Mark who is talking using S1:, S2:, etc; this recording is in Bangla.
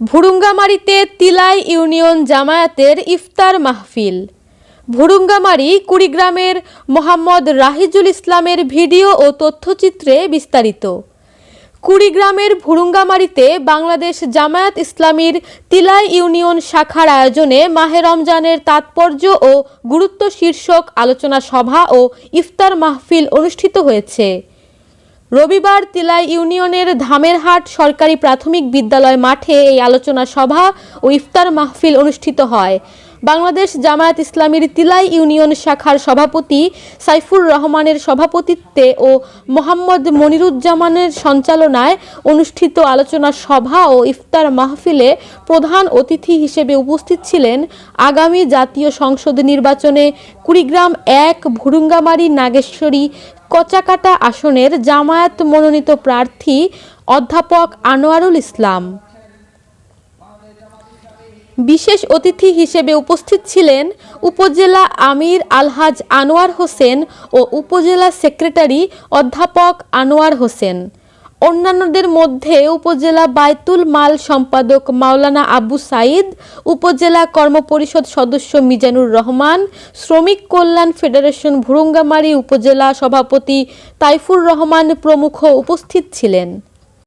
S1: ভুরুঙ্গামারিতে তিলাই ইউনিয়ন জামায়াতের ইফতার মাহফিল। ভুরুঙ্গামারি কুড়িগ্রামের মোহাম্মদ রাহিজুল ইসলামের ভিডিও ও তথ্যচিত্রে বিস্তারিত। কুড়িগ্রামের ভুরুঙ্গামারিতে বাংলাদেশ জামায়াত ইসলামীর তিলাই ইউনিয়ন শাখার আয়োজনে মাহে রমজানের তাৎপর্য ও গুরুত্ব শীর্ষক আলোচনা সভা ও ইফতার মাহফিল অনুষ্ঠিত হয়েছে। রবিবার তিলাই ইউনিয়নের ধামেরহাট সরকারি প্রাথমিক বিদ্যালয় মাঠে এই আলোচনা সভা ও ইফতার মাহফিল অনুষ্ঠিত হয়। বাংলাদেশ জামায়াত ইসলামীর তিলাই ইউনিয়ন শাখার সভাপতি সাইফুর রহমানের সভাপতিত্বে ও মোহাম্মদ মনিরুজ্জামানের সঞ্চালনায় অনুষ্ঠিত আলোচনা সভা ও ইফতার মাহফিলে প্রধান অতিথি হিসেবে উপস্থিত ছিলেন আগামী জাতীয় সংসদ নির্বাচনে কুড়িগ্রাম এক, ভুরুঙ্গামারি, নাগেশ্বরী কচাকাটা আসনের জামায়াত মনোনীত প্রার্থী অধ্যাপক আনোয়ারুল ইসলাম। বিশেষ অতিথি হিসেবে উপস্থিত ছিলেন উপজেলা আমির আলহাজ আনোয়ার হোসেন ও উপজেলা সেক্রেটারি অধ্যাপক আনোয়ার হোসেন। অন্যান্যদের মধ্যে উপজেলা বায়তুল মাল সম্পাদক মাওলানা আবু সাইদ, উপজেলা কর্মপরিষদ সদস্য মিজানুর রহমান, শ্রমিক কল্যাণ ফেডারেশন ভুরুঙ্গামারী উপজেলা সভাপতি তাইফুর রহমান প্রমুখ উপস্থিত ছিলেন।